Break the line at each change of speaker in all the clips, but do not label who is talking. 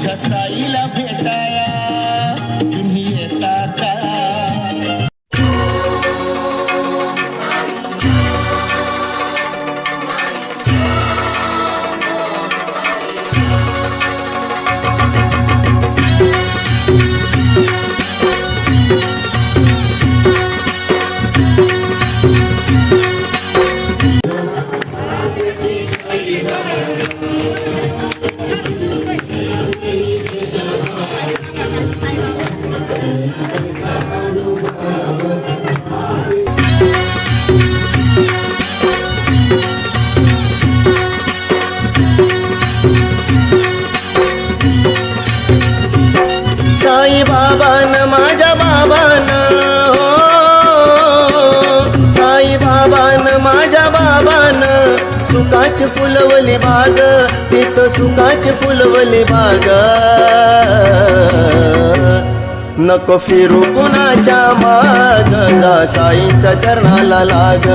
माझ्या साईला सुखाची फुलवले बाग तिथं सुखाची फुलवले बाग. नको फिरू कुणाच्या माग जा साईच्या चरणाला लाग.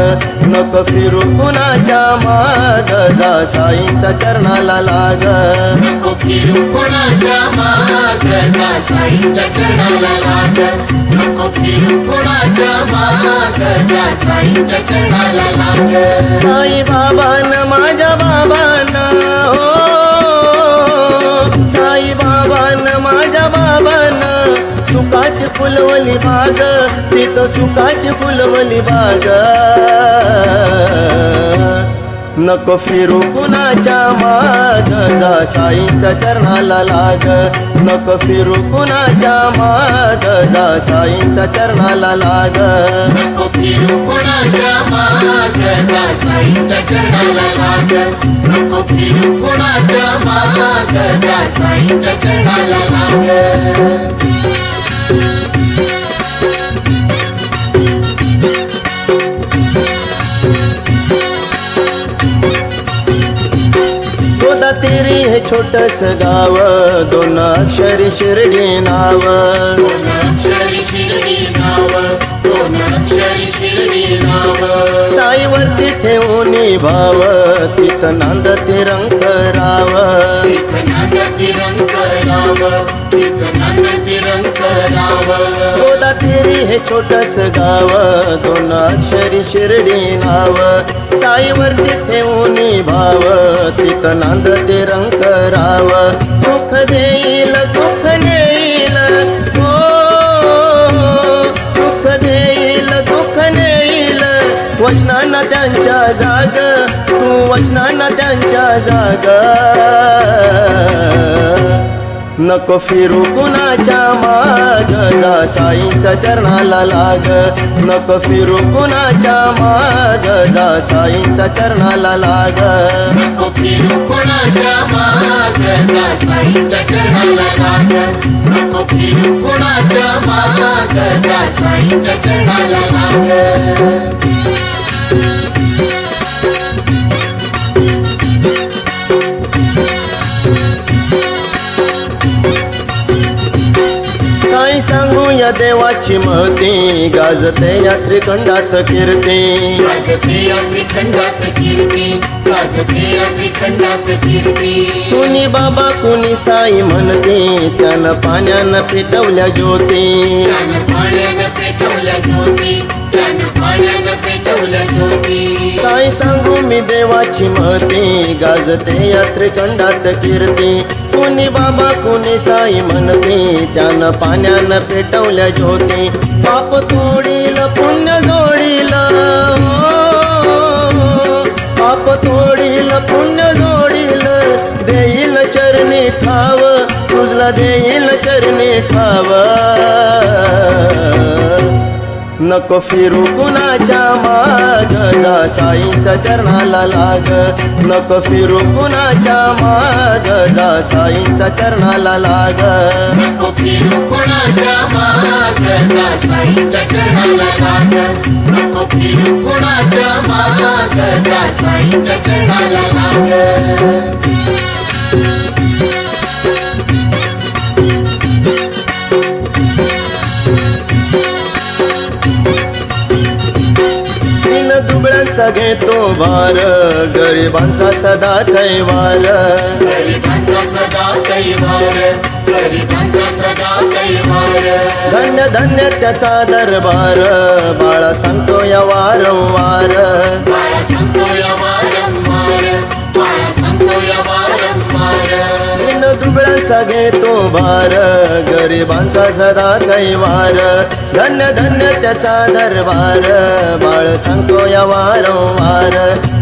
नको फिरू कुणाच्या माग जा साईच्या चरणाला लाग.
नको फिरू कोणाच्या माग जा साईच्या चरणाला लाग. नको फिरू कोणाच्या माग जा साईच्या चरणाला लाग.
साई बाबान माझ्या बाबान सुखाची फुलवली बाग तिथं सुखाची फुलवली बाग. नको फिरू कुणाच्या माग जा साईंच्या चरणाला लाग. नको फिरू कुणाच्या माग जा साईंच्या चरणाला लाग.
नको फिरू कुणाच्या माग जा साईंच्या चरणाला लाग. नको फिरू कुणाच्या माग जा साईंच्या चरणाला लाग.
तेरी हे छोटस गाव दोन अक्षरी शिर्डी नाव. साईवरती ठेवून भाव तिथं नांद राव.
नंद तिरंग राव नंद तिरंग राव.
गोदा हे छोटस गाव दोन अक्षरी शिर्डी नाव. साईवरती ठेवून भाव तिथं नांद तिरंग राव. सुख देईल दुःख नेईल हो सुख देईल दुःख नेईल वचनांना त्यांच्या जाग तू वचनांना त्यांच्या जागा. नको फिरू कुणाच्या माग जा साईच्या चरणाला लाग. नको फिरू कुणाच्या माग जा साईच्या चरणाला लाग.
नको फिरू कुणाच्या माग जा साईच्या चरणाला लाग. नको फिरू कुणाच्या माग जा साईच्या चरणाला लाग.
देवाची महती. गाजते यात्री खंडात कीर्ती.
गाजते अत्रिखंडात कीर्ती. गाजते अत्रिखंडात कीर्ती.
कुणी बाबा कुणी साई म्हणते त्यानं पाण्यानं पेटवल्या ज्योती. नाही सांगू मी देवाची महती. गाजते यात्रे खंडात कीर्ती. कुणी बाबा कुणी साई म्हणते. त्यानं पाण्यानं पेटवल्या ज्योती. पाप तोडील पुण्य जोडील. पाप तोडील पुण्य जोडील. देईल चरणी ठाव. तुझला देईल चरणी ठाव. नको फिरू कुणाच्या माग जा साईंच्या चरणाला लाग. नको फिरू कुणाच्या माग जा साईंच्या चरणाला लाग.
नको फिरू कुणाच्या माग जा साईंच्या चरणाला लाग. नको फिरू कुणाच्या माग जा साईंच्या चरणाला लाग.
दुबळ्यांचा घेतो भार गरिबांचा सदा कैवार. धन्य धन्य त्याचा दरबार बाळा सांगतो या वारंवार. दुबळ्यांचा घेतो भार गरिबांचा सदा कैवार. धन्य धन्य त्याचा दरबार बाळ सांगतो या वारंवार.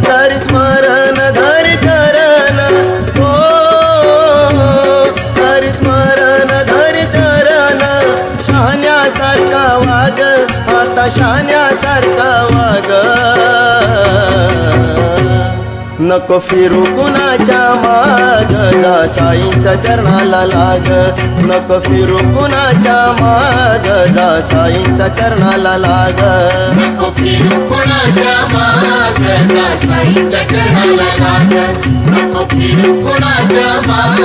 धरी स्मरण धरी चरण. हो धरी स्मरण धरी चरण. शान्यासारखा वाग आता शान्यासारखा वाग. नको फिरू कुणाच्या माग. जा साईंच्या चरणाला लाग नको फिरू कुणाच्या माग. जा साईंच्या चरणाला लाग
नको फिरू कुणाच्या माग. जा साईच्या चरणाला लाग नको फिरू कुणाच्या माग.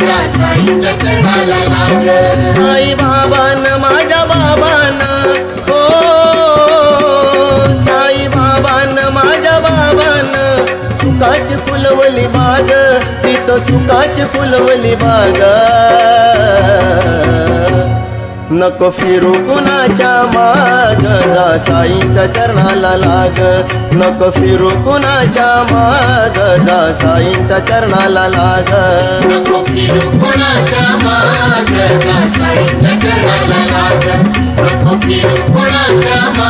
जा साईच्या चरणाला लाग
साई बाबान माझ्या बाबान. सुखाची फुलवली बाग तिथं सुखाची फुलवली माग नको फिरू कुणाच्या माग जा साईच्या चरणाला लाग.
नको फिरू कुणाच्या माग जा साईच्या चरणाला लाग. नको फिरू कुणाच्या माग जा साईच्या चरणाला लाग. नको फिरू कुणाच्या माग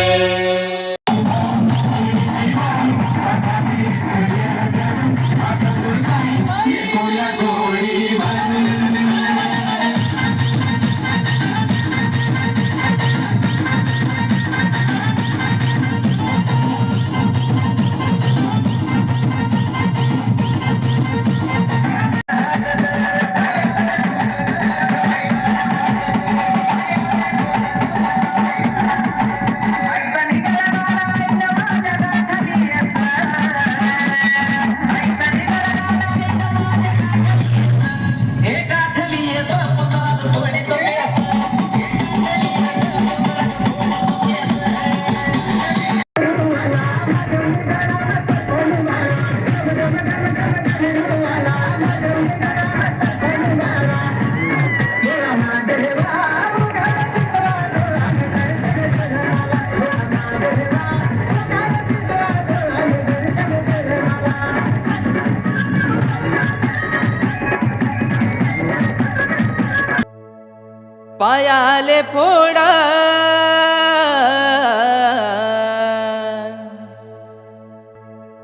पायाले फोडा.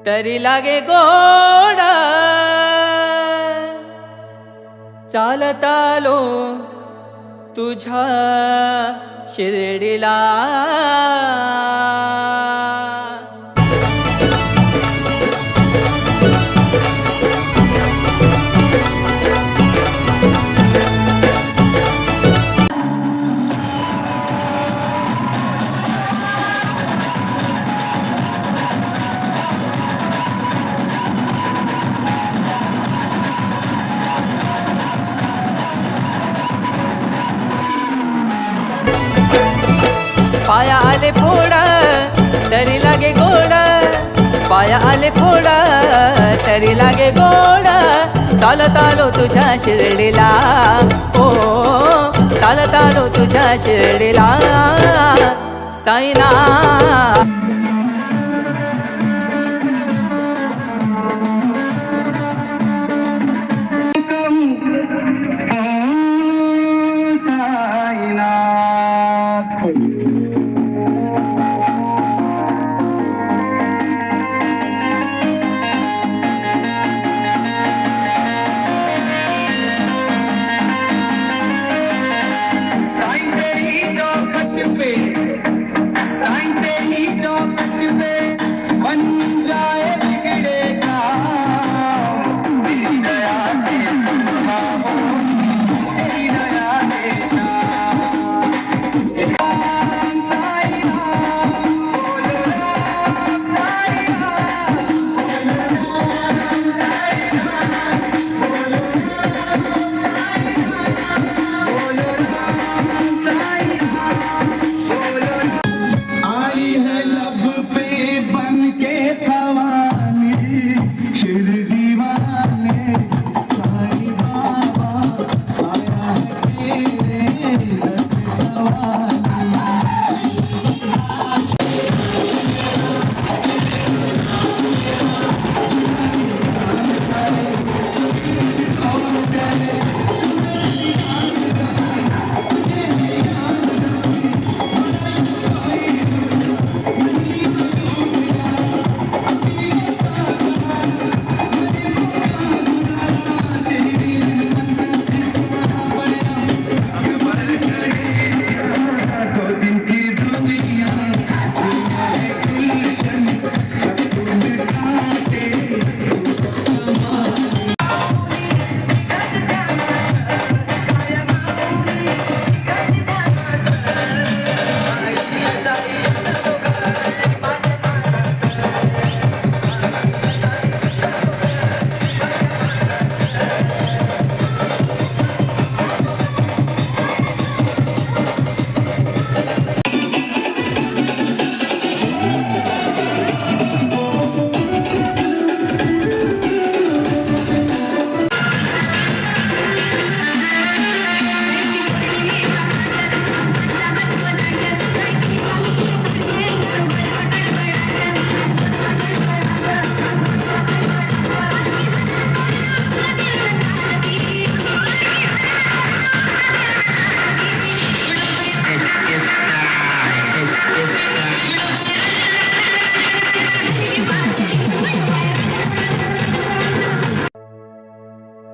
तरी लागे गोडा. चालतालो तुझ्या शिर्डीला. पाया आले फोडा तरी लागे गोडा. पाया आले फोडा तरी लागे गोडा. चालत आलो तुझ्या शिर्डीला. ओ चालत आलो तुझ्या शिर्डीला. साईना.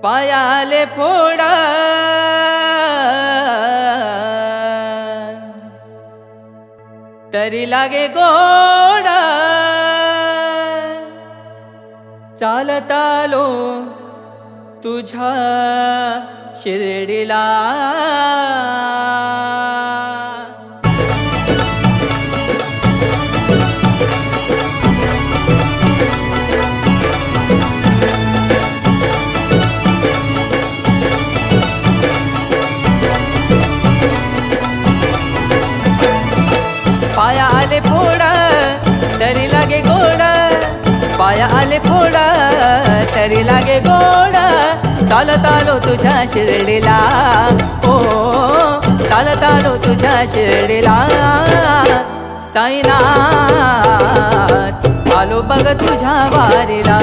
पायाले फोडा. तरी लागे गोडा. चालतालो तुझ्या शिर्डीला. घोडा तरी लागे गोडा चालत आलो तुझ्या शिर्डीला. ओ चालत आलो तुझ्या शिर्डीला. साईनाथ आलो बघ तुझ्या वारीला.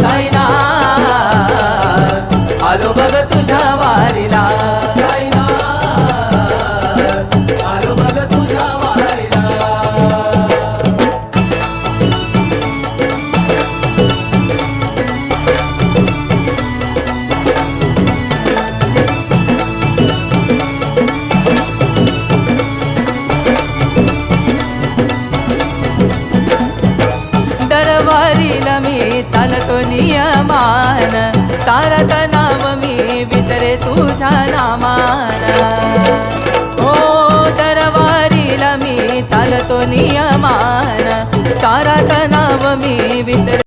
साईनाथ आलो बघ तुझ्या वारीला. नियमान सारत नाव मी विसरे